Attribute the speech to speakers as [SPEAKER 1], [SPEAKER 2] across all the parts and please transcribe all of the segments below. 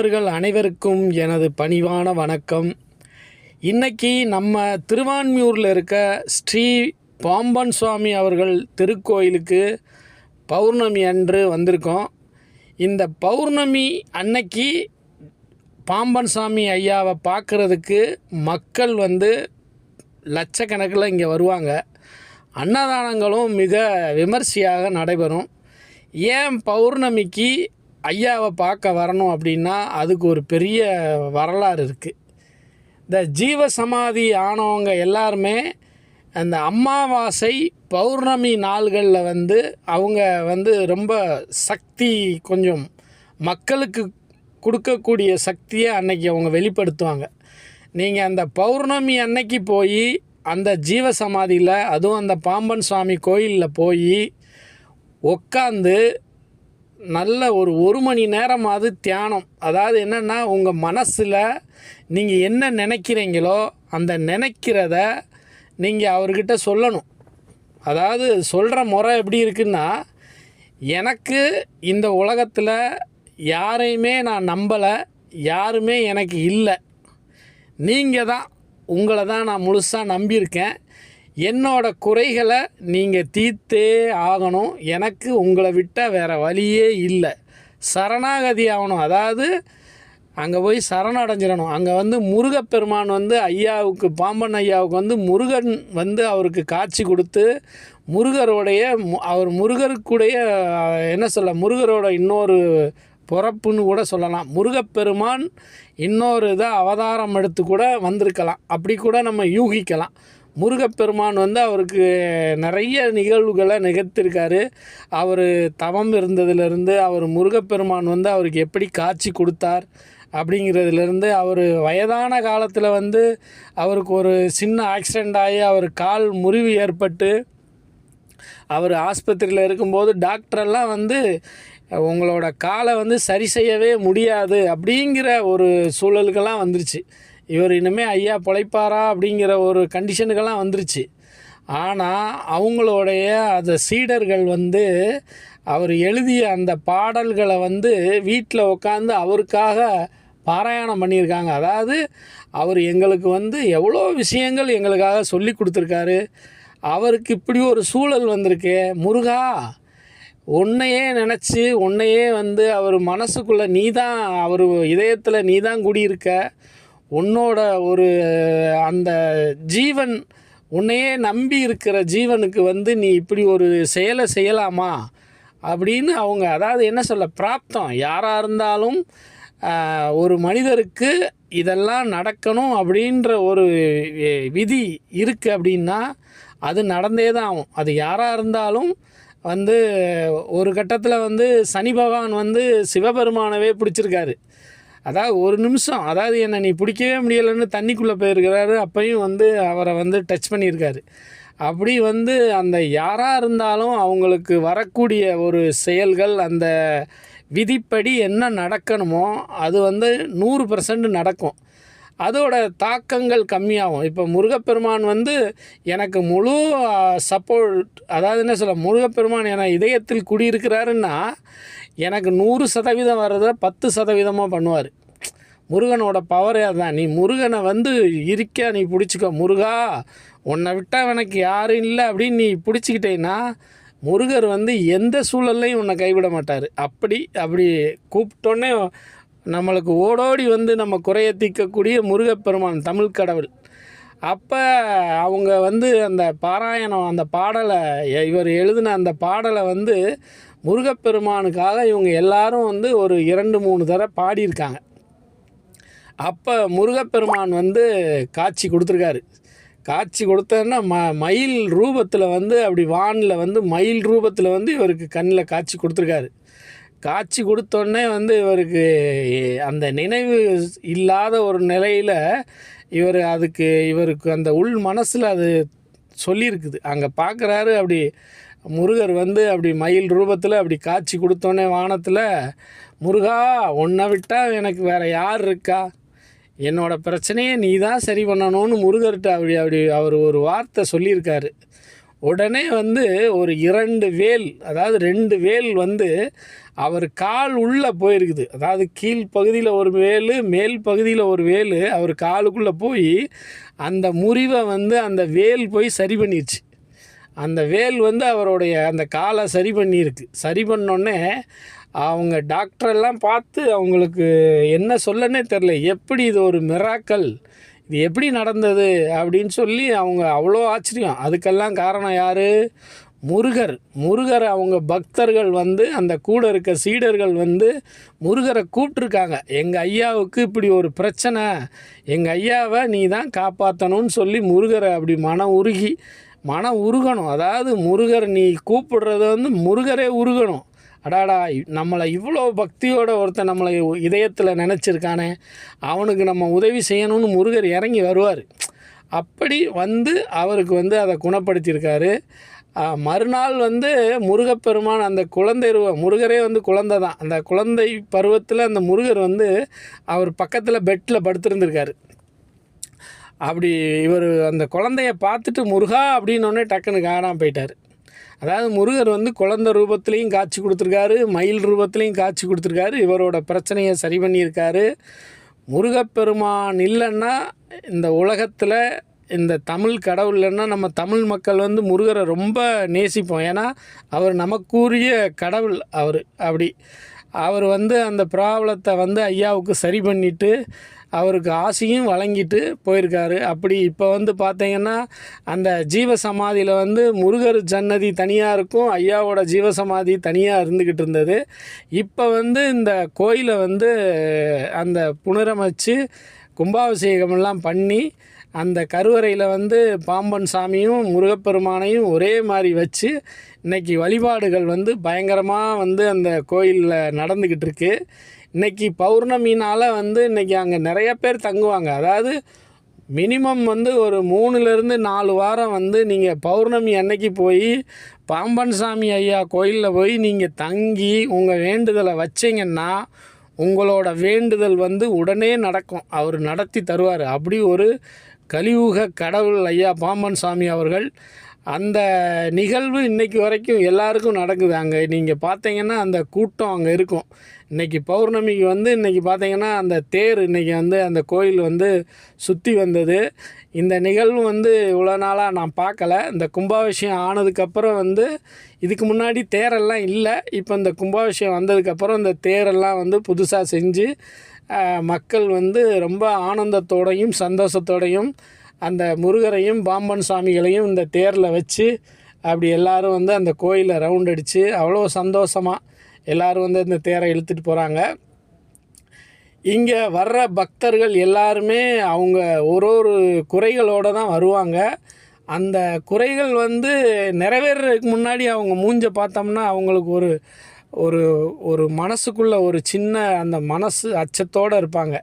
[SPEAKER 1] நண்பர்கள் அனைவருக்கும் எனது பணிவான வணக்கம். இன்றைக்கி நம்ம திருவான்மியூரில் இருக்க ஸ்ரீ பாம்பன் சுவாமி அவர்கள் திருக்கோயிலுக்கு பௌர்ணமி அன்று வந்திருக்கோம். இந்த பௌர்ணமி அன்னைக்கு பாம்பன் சாமி ஐயாவை பார்க்குறதுக்கு மக்கள் வந்து லட்சக்கணக்கில் இங்கே வருவாங்க. அன்னதானங்களும் மிக விமர்சையாக நடைபெறும். ஏன் பௌர்ணமிக்கு ஐயாவை பார்க்க வரணும் அப்படின்னா அதுக்கு ஒரு பெரிய வரலாறு இருக்குது இந்த ஜீவ சமாதி ஆனவங்க எல்லாருமே அந்த அமாவாசை பௌர்ணமி நாள்களில் வந்து அவங்க வந்து ரொம்ப சக்தி கொஞ்சம் மக்களுக்கு கொடுக்கக்கூடிய சக்தியை அன்னைக்கு அவங்க வெளிப்படுத்துவாங்க. நீங்கள் அந்த பௌர்ணமி அன்னைக்கு போய் அந்த ஜீவ சமாதியில் அதுவும் அந்த பாம்பன் சுவாமி கோயிலில் போய் உட்காந்து நல்ல ஒரு ஒரு மணி நேரமாவது தியானம். அதாவது என்னென்னா உங்கள் மனசில் நீங்கள் என்ன நினைக்கிறீங்களோ அந்த நினைக்கிறத நீங்கள் அவர்கிட்ட சொல்லணும். அதாவது சொல்கிற முறை எப்படி இருக்குன்னா எனக்கு இந்த உலகத்தில் யாரையுமே நான் நம்பலை யாருமே எனக்கு இல்லை. நீங்கள் தான் உங்களை தான் நான் முழுசாக நம்பியிருக்கேன். என்னோட குறைகளை நீங்கள் தீர்த்தே ஆகணும். எனக்கு உங்களை விட்டால் வேறு வழியே இல்லை. சரணாகதி ஆகணும். அதாவது அங்கே போய் சரணடைஞ்சிடணும். அங்கே வந்து முருகப்பெருமான் வந்து ஐயாவுக்கு பாம்பன் ஐயாவுக்கு வந்து முருகன் வந்து அவருக்கு காட்சி கொடுத்து முருகருடைய மு- அவர் முருகருக்குடைய என்ன சொல்ல முருகரோட இன்னொரு பிறப்புன்னு கூட சொல்லலாம். முருகப்பெருமான் இன்னொரு இதை அவதாரம் எடுத்து கூட வந்திருக்கலாம். அப்படி கூட நம்ம யூகிக்கலாம். முருகப்பெருமான் வந்து அவருக்கு நிறைய நிகழ்வுகளை நிகழ்த்திருக்காரு. அவர் தவம் இருந்ததுலேருந்து அவர் முருகப்பெருமான் வந்து அவருக்கு எப்படி காட்சி கொடுத்தார் அப்படிங்கிறதுலேருந்து அவர் வயதான காலத்தில் வந்து அவருக்கு ஒரு சின்ன ஆக்சிடெண்ட் ஆகி அவர் கால் முறிவு ஏற்பட்டு அவர் ஆஸ்பத்திரியில் இருக்கும்போது டாக்டரெல்லாம் வந்து உங்களோட காலை வந்து சரி செய்யவே முடியாது அப்படிங்கிற ஒரு சூழலுக்கெல்லாம் வந்துருச்சு. இவர் இனிமேல் ஐயா பிழைப்பாரா அப்படிங்கிற ஒரு கண்டிஷனுக்கெல்லாம் வந்துருச்சு. ஆனால் அவங்களுடைய அந்த சீடர்கள் வந்து அவர் எழுதிய அந்த பாடல்களை வந்து வீட்டில் உட்காந்து அவருக்காக பாராயணம் பண்ணியிருக்காங்க. அதாவது அவர் எங்களுக்கு வந்து எவ்வளோ விஷயங்கள் எங்களுக்காக சொல்லி கொடுத்துருக்காரு. அவருக்கு இப்படி ஒரு சூழல் வந்திருக்கு முருகா உன்னையே நினச்சி உன்னையே வந்து அவர் மனசுக்குள்ளே நீ தான் அவர் இதயத்தில் நீ தான் குடியிருக்க. உன்னோட ஒரு அந்த ஜீவன் உன்னையே நம்பி இருக்கிற ஜீவனுக்கு வந்து நீ இப்படி ஒரு செயலை செய்யலாமா? அப்படின்னு அவங்க அதாவது என்ன சொல்ல பிராப்தம். யாராக இருந்தாலும் ஒரு மனிதருக்கு இதெல்லாம் நடக்கணும் அப்படின்ற ஒரு விதி இருக்குது அப்படின்னா அது நடந்தே தான் ஆகும். அது யாராக இருந்தாலும் வந்து ஒரு கட்டத்தில் வந்து சனி பகவான் வந்து சிவபெருமானவே பிடிச்சிருக்காரு. அதாவது ஒரு நிமிஷம். அதாவது என்னை நீ பிடிக்கவே முடியலைன்னு தண்ணிக்குள்ளே போயிருக்கிறாரு. அப்பையும் வந்து அவரை வந்து டச் பண்ணியிருக்காரு. அப்படி வந்து அந்த யாராக இருந்தாலும் அவங்களுக்கு வரக்கூடிய ஒரு செயல்கள் அந்த விதிப்படி என்ன நடக்கணுமோ அது வந்து நூறு பர்சன்ட் நடக்கும். அதோட தாக்கங்கள் கம்மியாகும். இப்போ முருகப்பெருமான் வந்து எனக்கு முழு சப்போர்ட் அதாவது என்ன சொல்ல முருகப்பெருமான் என இதயத்தில் குடியிருக்கிறாருன்னா எனக்கு நூறு சதவீதம் வர்றத பத்து சதவீதமாக பண்ணுவார். முருகனோட பவரே அதுதான். நீ முருகனை வந்து இருக்க நீ பிடிச்சிக்கோ. முருகா உன்னை விட்டால் எனக்கு யாரும் இல்லை அப்படின்னு நீ பிடிச்சிக்கிட்டேன்னா முருகர் வந்து எந்த சூழல்லையும் உன்னை கைவிட மாட்டார். அப்படி அப்படி கூப்பிட்டோன்னே நம்மளுக்கு ஓடோடி வந்து நம்ம குறைய தீர்க்கக்கூடிய முருகப்பெருமான் தமிழ் கடவுள். அப்போ அவங்க வந்து அந்த பாராயணம் அந்த பாடலை இவர் எழுதின அந்த பாடலை வந்து முருகப்பெருமானுக்காக இவங்க எல்லாரும் வந்து ஒரு இரண்டு மூணு தடவை பாடியிருக்காங்க. அப்போ முருகப்பெருமான் வந்து காட்சி கொடுத்துருக்காரு. காட்சி கொடுத்தன்னா ம மயில் ரூபத்தில் வந்து அப்படி வானில் வந்து மயில் ரூபத்தில் வந்து இவருக்கு கண்ணில் காட்சி கொடுத்துருக்காரு. காட்சி கொடுத்தோடனே வந்து இவருக்கு அந்த நினைவு இல்லாத ஒரு நிலையில் இவர் அதுக்கு இவருக்கு அந்த உள் மனசில் அது சொல்லியிருக்குது. அங்கே பார்க்குறாரு அப்படி முருகர் வந்து அப்படி மயில் ரூபத்தில் அப்படி காட்சி கொடுத்தோன்னே வானத்தில் முருகா ஒன்றை விட்டால் எனக்கு வேறு யார் இருக்கா? என்னோடய பிரச்சனையை நீ தான் சரி பண்ணணும்னு முருகர்கிட்ட அப்படி அப்படி அவர் ஒரு வார்த்தை சொல்லியிருக்காரு. உடனே வந்து ஒரு இரண்டு வேல் அதாவது ரெண்டு வேல் வந்து அவர் கால் உள்ளே போயிருக்குது. அதாவது கீழ் பகுதியில் ஒரு வேல் மேல் பகுதியில் ஒரு வேல் அவர் காலுக்குள்ளே போய் அந்த முறிவை வந்து அந்த வேல் போய் சரி பண்ணிருச்சு. அந்த வேல் வந்து அவருடைய அந்த காலை சரி பண்ணியிருக்கு. சரி பண்ணோடனே அவங்க டாக்டரெல்லாம் பார்த்து அவங்களுக்கு என்ன சொல்லனே தெரில எப்படி இது ஒரு மிராக்கல்? இது எப்படி நடந்தது அப்படின்னு சொல்லி அவங்க அவ்வளோ ஆச்சரியம். அதுக்கெல்லாம் காரணம் யார்? முருகர். முருகர் அவங்க பக்தர்கள் வந்து அந்த கூட இருக்க சீடர்கள் வந்து முருகரை கூப்பிட்ருக்காங்க எங்கள் ஐயாவுக்கு இப்படி ஒரு பிரச்சனை. எங்கள் ஐயாவை நீ தான் காப்பாற்றணும்னு சொல்லி முருகரை அப்படி மனம் உருகி மனம் உருகணும். அதாவது முருகர் நீ கூப்பிடுறது வந்து முருகரே உருகணும். அடாடா நம்மளை இவ்வளோ பக்தியோட ஒருத்தன் நம்மளை இதயத்தில் நினச்சிருக்கானே அவனுக்கு நம்ம உதவி செய்யணும்னு முருகர் இறங்கி வருவார். அப்படி வந்து அவருக்கு வந்து அதை குணப்படுத்தியிருக்காரு. மறுநாள் வந்து முருகப்பெருமான் அந்த குழந்தை உருவ- முருகரே வந்து குழந்தை தான். அந்த குழந்தை பருவத்தில் அந்த முருகர் வந்து அவர் பக்கத்தில் பெட்டில் படுத்திருந்திருக்காரு. அப்படி இவர் அந்த குழந்தைய பார்த்துட்டு முருகா அப்படின்னோடனே டக்குன்னு காணாமல் போயிட்டார். அதாவது முருகர் வந்து குழந்த ரூபத்துலேயும் காட்சி கொடுத்துருக்காரு மயில் ரூபத்துலேயும் காட்சி கொடுத்துருக்காரு இவரோட பிரச்சனையை சரி பண்ணியிருக்காரு. முருகப்பெருமான் இல்லைன்னா இந்த உலகத்தில் இந்த தமிழ் கடவுள் இல்லைன்னா நம்ம தமிழ் மக்கள் வந்து முருகரை ரொம்ப நேசிப்போம். ஏன்னா அவர் நமக்குரிய கடவுள் அவர். அப்படி. அவர் வந்து அந்த ப்ராப்ளத்தை வந்து ஐயாவுக்கு சரி பண்ணிவிட்டு அவருக்கு ஆசையும் வழங்கிட்டு போயிருக்காரு. அப்படி இப்போ வந்து பார்த்தீங்கன்னா அந்த ஜீவ சமாதியில் வந்து முருகர் சன்னதி தனியாக இருக்கும் ஐயாவோட ஜீவ சமாதி தனியாக இருந்துக்கிட்டு இருந்தது. இப்போ வந்து இந்த கோயிலை வந்து அந்த புனரமைச்சு கும்பாபிஷேகமெல்லாம் பண்ணி அந்த கருவறையில் வந்து பாம்பன் சாமியும் முருகப்பெருமானையும் ஒரே மாதிரி வச்சு இன்னைக்கு வழிபாடுகள் வந்து பயங்கரமாக வந்து அந்த கோயிலில் நடந்துக்கிட்டு இருக்குது இன்னைக்கு பௌர்ணமினால் வந்து இன்னைக்கு அங்கே நிறைய பேர் தங்குவாங்க. அதாவது மினிமம் வந்து ஒரு மூணுலேருந்து நாலு வாரம் வந்து நீங்கள் பௌர்ணமி அன்னைக்கு போய் பாம்பன் சாமி ஐயா கோயிலில் போய் நீங்கள் தங்கி உங்கள் வேண்டுதலை வச்சீங்கன்னா உங்களோட வேண்டுதல் வந்து உடனே நடக்கும். அவர் நடத்தி தருவார். அப்படி ஒரு கலியுக கடவுள் ஐயா பாம்பன் சாமி அவர்கள் அந்த நிகழ்வு இன்னைக்கு வரைக்கும் எல்லாருக்கும் நடக்குது. அங்கே நீங்கள் பார்த்தீங்கன்னா அந்த கூட்டம் அங்கே இருக்கும். இன்றைக்கி பௌர்ணமிக்கு வந்து இன்னைக்கு பார்த்தீங்கன்னா அந்த தேர் இன்னைக்கு வந்து அந்த கோயில் வந்து சுற்றி வந்தது. இந்த நிகழ்வு வந்து இவ்வளோ நாளாக நான் பார்க்கல இந்த கும்பாபிஷேகம் ஆனதுக்கப்புறம் வந்து இதுக்கு முன்னாடி தேரெல்லாம் இல்லை. இப்போ இந்த கும்பாபிஷேகம் வந்ததுக்கப்புறம் இந்த தேரெல்லாம் வந்து புதுசாக செஞ்சு மக்கள் வந்து ரொம்ப ஆனந்தத்தோடையும் சந்தோஷத்தோடையும் அந்த முருகரையும் பாம்பன் சாமிகளையும் இந்த தேரில் வச்சு அப்படி எல்லாரும் வந்து அந்த கோயிலை ரவுண்ட் அடித்து அவ்வளோ சந்தோஷமாக எல்லாரும் வந்து இந்த தேரை இழுத்துட்டு போகிறாங்க இங்கே வர்ற பக்தர்கள் எல்லாருமே அவங்க ஒரு ஒரு குறைகளோடு தான் வருவாங்க. அந்த குறைகள் வந்து நிறைவேறதுக்கு முன்னாடி அவங்க மூஞ்ச பார்த்தோம்னா அவங்களுக்கு ஒரு ஒரு ஒரு மனசுக்குள்ளே ஒரு சின்ன அந்த மனசு அச்சத்தோடு இருப்பாங்க.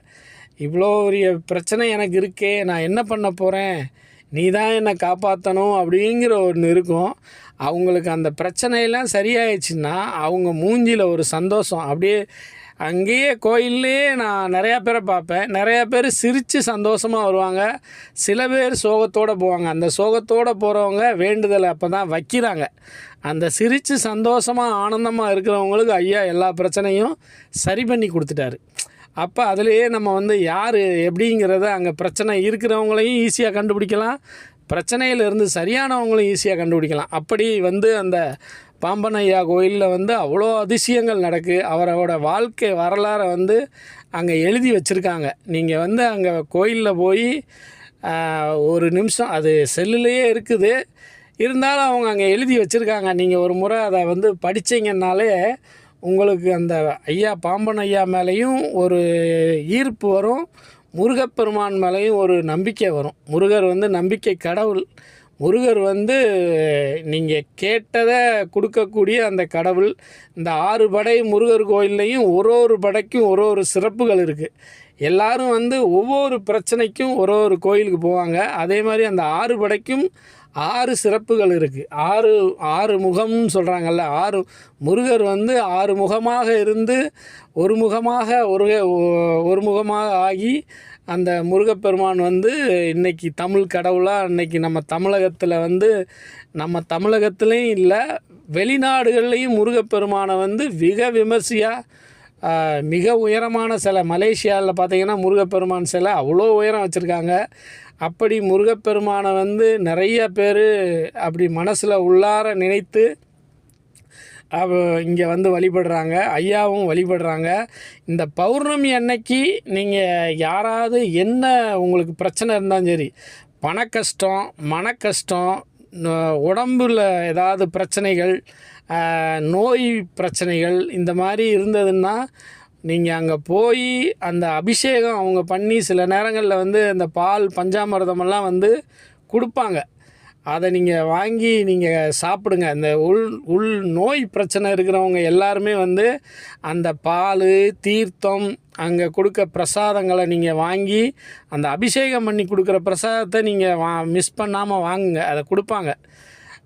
[SPEAKER 1] இவ்வளோ பெரிய பிரச்சனை எனக்கு இருக்கே நான் என்ன பண்ண போகிறேன் நீ தான் என்னை காப்பாற்றணும் அப்படிங்கிற ஒன்று இருக்கும் அவங்களுக்கு அந்த பிரச்சனையெல்லாம் சரியாயிடுச்சுன்னா அவங்க மூஞ்சியில் ஒரு சந்தோஷம். அப்படியே அங்கேயே கோயில்லையே நான் நிறையா பேரை பார்ப்பேன். நிறையா பேர் சிரித்து சந்தோஷமாக வருவாங்க. சில பேர் சோகத்தோடு போவாங்க. அந்த சோகத்தோடு போகிறவங்க வேண்டுதலை அப்போ தான் வைக்கிறாங்க. அந்த சிரித்து சந்தோஷமாக ஆனந்தமாக இருக்கிறவங்களுக்கு ஐயா எல்லா பிரச்சனையும் சரி பண்ணி கொடுத்துட்டாரு. அப்போ அதுலேயே நம்ம வந்து யார் எப்படிங்கிறத அங்கே பிரச்சனை இருக்கிறவங்களையும் ஈஸியாக கண்டுபிடிக்கலாம். பிரச்சனையில இருந்து ஈஸியாக கண்டுபிடிக்கலாம். அப்படி வந்து அந்த பாம்பனையா கோயிலில் வந்து அவ்வளோ அதிசயங்கள் நடக்கு. அவரோட வாழ்க்கை வரலாறை வந்து அங்கே எழுதி வச்சுருக்காங்க. நீங்கள் வந்து அங்கே கோயிலில் போய் ஒரு நிமிஷம் அது செல்லுலேயே இருக்குது. இருந்தாலும் அவங்க அங்கே எழுதி வச்சுருக்காங்க. நீங்கள் ஒரு முறை அதை வந்து படித்தீங்கன்னாலே உங்களுக்கு அந்த ஐயா பாம்பன் ஐயா மேலேயும் ஒரு ஈர்ப்பு வரும். முருகப்பெருமான் மேலேயும் ஒரு நம்பிக்கை வரும். முருகர் வந்து நம்பிக்கை கடவுள். முருகர் வந்து நீங்கள் கேட்டதை கொடுக்கக்கூடிய அந்த கடவுள். இந்த ஆறு படை முருகர் கோயில்லையும் ஒரு ஒரு படைக்கும் ஒரு ஒரு சிறப்புகள் இருக்குது எல்லாரும் வந்து ஒவ்வொரு பிரச்சனைக்கும் ஒரு ஒரு கோயிலுக்கு போவாங்க. அதே மாதிரி அந்த ஆறு படைக்கும் ஆறு சிறப்புகள் இருக்குது ஆறு ஆறு முகம்னு சொல்கிறாங்கல்ல ஆறு முருகர் வந்து ஆறு முகமாக இருந்து ஒரு முகமாக ஒரு ஒரு முகமாக ஆகி அந்த முருகப்பெருமான் வந்து இன்னைக்கு தமிழ் கடவுளாக இன்னைக்கு நம்ம தமிழகத்தில் வந்து நம்ம தமிழகத்துலேயும் இல்லை வெளிநாடுகள்லேயும் முருகப்பெருமானை வந்து மிக விமர்சையாக மிக உயரமான சிலை. மலேசியாவில் பார்த்தீங்கன்னா முருகப்பெருமான் சிலை அவ்வளோ உயரம் வச்சுருக்காங்க. அப்படி முருகப்பெருமானை வந்து நிறைய பேர் அப்படி மனசில் உள்ளார நினைத்து இங்கே வந்து வழிபடுறாங்க. ஐயாவும் வழிபடுறாங்க. இந்த பௌர்ணமி அன்னைக்கு நீங்கள் யாராவது என்ன உங்களுக்கு பிரச்சனை இருந்தாலும் சரி பண கஷ்டம் மன கஷ்டம் உடம்பில் உடம்புல ஏதாவது பிரச்சனைகள் நோய் பிரச்சனைகள் இந்த மாதிரி இருந்ததுன்னா நீங்கள் அங்கே போய் அந்த அபிஷேகம் அவங்க பண்ணி சில நேரங்களில் வந்து அந்த பால் பஞ்சாமிர்தமெல்லாம் வந்து கொடுப்பாங்க. அதை நீங்கள் வாங்கி நீங்கள் சாப்பிடுங்க. இந்த உள் உள் நோய் பிரச்சனை இருக்கிறவங்க எல்லாருமே வந்து அந்த பால் தீர்த்தம் அங்கே கொடுக்க பிரசாதங்களை நீங்கள் வாங்கி அந்த அபிஷேகம் பண்ணி கொடுக்குற பிரசாதத்தை நீங்கள் வா மிஸ் பண்ணாமல் வாங்குங்க. அதை கொடுப்பாங்க.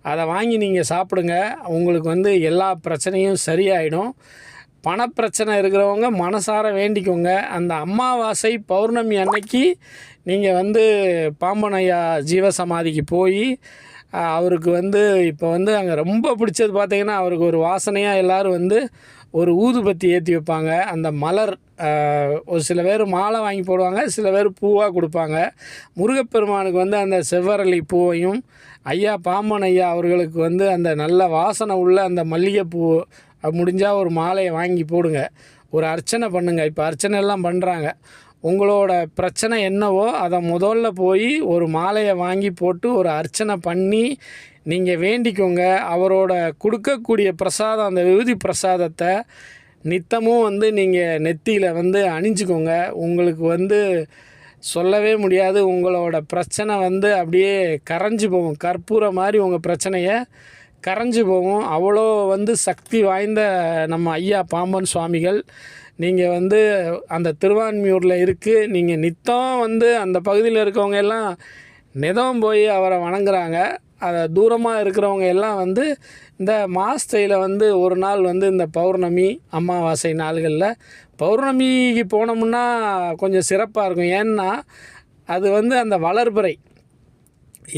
[SPEAKER 1] அதை வாங்கி நீங்கள் சாப்பிடுங்க. உங்களுக்கு வந்து எல்லா பிரச்சனையும் சரியாயிடும். பணப்பிரச்சனை இருக்கிறவங்க மனசார வேண்டிக்கோங்க. அந்த அமாவாசை பௌர்ணமி அன்னைக்கு நீங்கள் வந்து பாம்பன் ஐயா ஜீவசமாதிக்கு போய் அவருக்கு வந்து இப்போ வந்து அங்கே ரொம்ப பிடிச்சது பார்த்திங்கன்னா அவருக்கு ஒரு வாசனையாக எல்லோரும் வந்து ஒரு ஊதுபத்தி ஏற்றி வைப்பாங்க. அந்த மலர் ஒரு சில பேர் மாலை வாங்கி போடுவாங்க சில பேர் பூவாக கொடுப்பாங்க. முருகப்பெருமானுக்கு வந்து அந்த செவ்வரளி பூவையும் ஐயா பாம்பன் ஐயா அவர்களுக்கு வந்து அந்த நல்ல வாசனை உள்ள அந்த மல்லிகைப்பூ முடிஞ்சால் ஒரு மாலையை வாங்கி போடுங்க. ஒரு அர்ச்சனை பண்ணுங்கள் இப்போ அர்ச்சனை எல்லாம் பண்ணுறாங்க உங்களோட பிரச்சனை என்னவோ அதை முதல்ல போய் ஒரு மாலையை வாங்கி போட்டு ஒரு அர்ச்சனை பண்ணி நீங்கள் வேண்டிக்கோங்க. அவரோட கொடுக்கக்கூடிய பிரசாதம் அந்த விபூதி பிரசாதத்தை நித்தமும் வந்து நீங்கள் நெத்தியில் வந்து அணிஞ்சுக்கோங்க. உங்களுக்கு வந்து சொல்லவே முடியாது. உங்களோட பிரச்சனை வந்து அப்படியே கரைஞ்சு போகும். கற்பூரம் மாதிரி உங்கள் பிரச்சனையை கரைஞ்சு போகும். அவ்வளோ வந்து சக்தி வாய்ந்த நம்ம ஐயா பாம்பன் சுவாமிகள். நீங்கள் வந்து அந்த திருவான்மியூரில் இருக்குது நீங்கள் நித்தம் வந்து அந்த பகுதியில் இருக்கவங்க எல்லாம் நிதம் போய் அவரை வணங்குறாங்க. அதை தூரமாக இருக்கிறவங்க எல்லாம் வந்து இந்த மாஸ்தையில் வந்து ஒரு நாள் வந்து இந்த பௌர்ணமி அமாவாசை நாள்களில் பௌர்ணமிக்கு போனோம்னா கொஞ்சம் சிறப்பாக இருக்கும். ஏன்னா அது வந்து அந்த வளர்பிறை.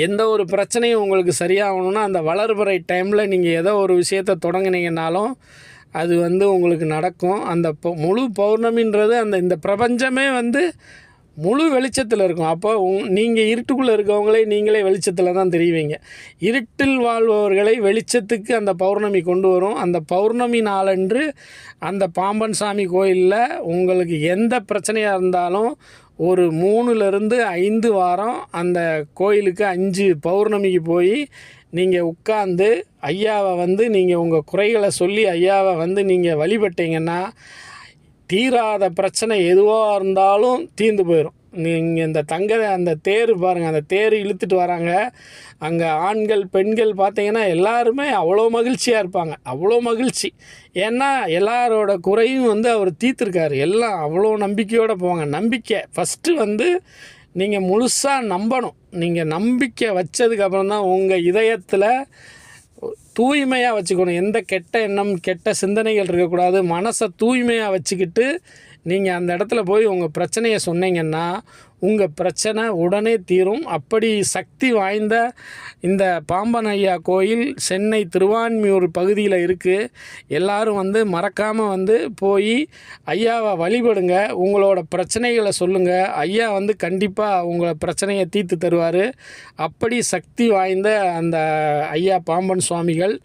[SPEAKER 1] எந்த ஒரு பிரச்சனையும் உங்களுக்கு சரியாகணும்னா அந்த வளர்பிறை டைமில் நீங்கள் ஏதோ ஒரு விஷயத்தை தொடங்கினீங்கனாலும் அது வந்து உங்களுக்கு நடக்கும். அந்த முழு பௌர்ணமின்றது அந்த இந்த பிரபஞ்சமே வந்து முழு வெளிச்சத்தில் இருக்கும். அப்போ உ நீங்கள் இருட்டுக்குள்ளே இருக்கவங்களே நீங்களே வெளிச்சத்தில் தான் தெரிவிங்க. இருட்டில் வாழ்பவர்களை வெளிச்சத்துக்கு அந்த பௌர்ணமி கொண்டு வரும். அந்த பௌர்ணமி நாளன்று அந்த பாம்பன் சாமி கோயிலில் உங்களுக்கு எந்த பிரச்சனையாக இருந்தாலும் ஒரு மூணுலேருந்து ஐந்து வாரம் அந்த கோயிலுக்கு அஞ்சு பௌர்ணமிக்கு போய் நீங்கள் உட்காந்து ஐயாவை வந்து நீங்கள் உங்கள் குறைகளை சொல்லி ஐயாவை வந்து நீங்கள் வழிபட்டீங்கன்னா தீராத பிரச்சனை எதுவாக இருந்தாலும் தீர்ந்து போயிடும் நீங்கள் இந்த தங்க அந்த தேர் பாருங்கள் அந்த தேர் இழுத்துட்டு வராங்க. அங்கே ஆண்கள் பெண்கள் பார்த்தீங்கன்னா எல்லாருமே அவ்வளோ மகிழ்ச்சியாக இருப்பாங்க. அவ்வளோ மகிழ்ச்சி. ஏன்னா எல்லாரோட குறையும் வந்து அவர் தீர்த்துருக்காரு. எல்லாம் அவ்வளோ நம்பிக்கையோடு போவாங்க. நம்பிக்கை ஃபஸ்ட்டு வந்து நீங்கள் முழுசாக நம்பணும். நீங்கள் நம்பிக்கை வச்சதுக்கப்புறம் தான் உங்கள் இதயத்தில் தூய்மையாக வச்சுக்கணும். எந்த கெட்ட எண்ணம் கெட்ட சிந்தனைகள் இருக்கக்கூடாது. மனசை தூய்மையாக வச்சுக்கிட்டு நீங்கள் அந்த இடத்துல போய் உங்கள் பிரச்சனையை சொன்னீங்கன்னா உங்கள் பிரச்சனை உடனே தீரும். அப்படி சக்தி வாய்ந்த இந்த பாம்பன் ஐயா கோயில் சென்னை திருவான்மியூர் பகுதியில் இருக்குது எல்லோரும் வந்து மறக்காமல் வந்து போய் ஐயாவை வழிபடுங்க. உங்களோட பிரச்சனைகளை சொல்லுங்கள் ஐயா வந்து கண்டிப்பாக உங்களை பிரச்சனையை தீர்த்து தருவார். அப்படி சக்தி வாய்ந்த அந்த ஐயா பாம்பன் சுவாமிகள்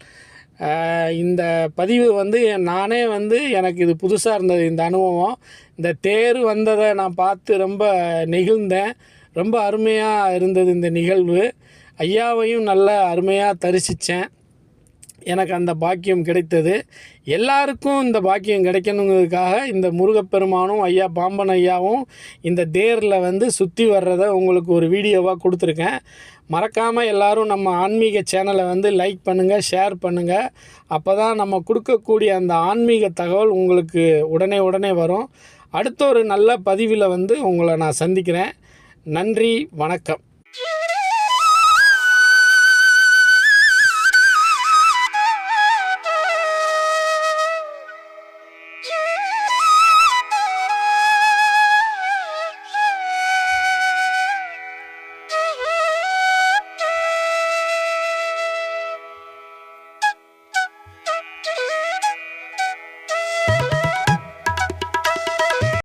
[SPEAKER 1] இந்த பதிவு வந்து நானே வந்து எனக்கு இது புதுசாக இருந்தது இந்த அனுபவம். இந்த தேர் வந்ததை நான் பார்த்து ரொம்ப நெகிழ்ந்தேன். ரொம்ப அருமையாக இருந்தது இந்த நிகழ்வு. ஐயாவையும் நல்ல அருமையாக தரிசித்தேன் எனக்கு அந்த பாக்கியம் கிடைத்தது. எல்லாருக்கும் இந்த பாக்கியம் கிடைக்கணுங்கிறதுக்காக இந்த முருகப்பெருமானும் ஐயா பாம்பன் ஐயாவும் இந்த தேரில் வந்து சுற்றி வர்றதை உங்களுக்கு ஒரு வீடியோவாக கொடுத்துருக்கேன். மறக்காமல் எல்லோரும் நம்ம ஆன்மீக சேனலை வந்து லைக் பண்ணுங்கள் ஷேர் பண்ணுங்கள் அப்போ தான் நம்ம கொடுக்கக்கூடிய அந்த ஆன்மீக தகவல் உங்களுக்கு உடனே உடனே வரும். அடுத்த ஒரு நல்ல பதிவில் வந்து உங்களை நான் சந்திக்கிறேன். நன்றி வணக்கம்.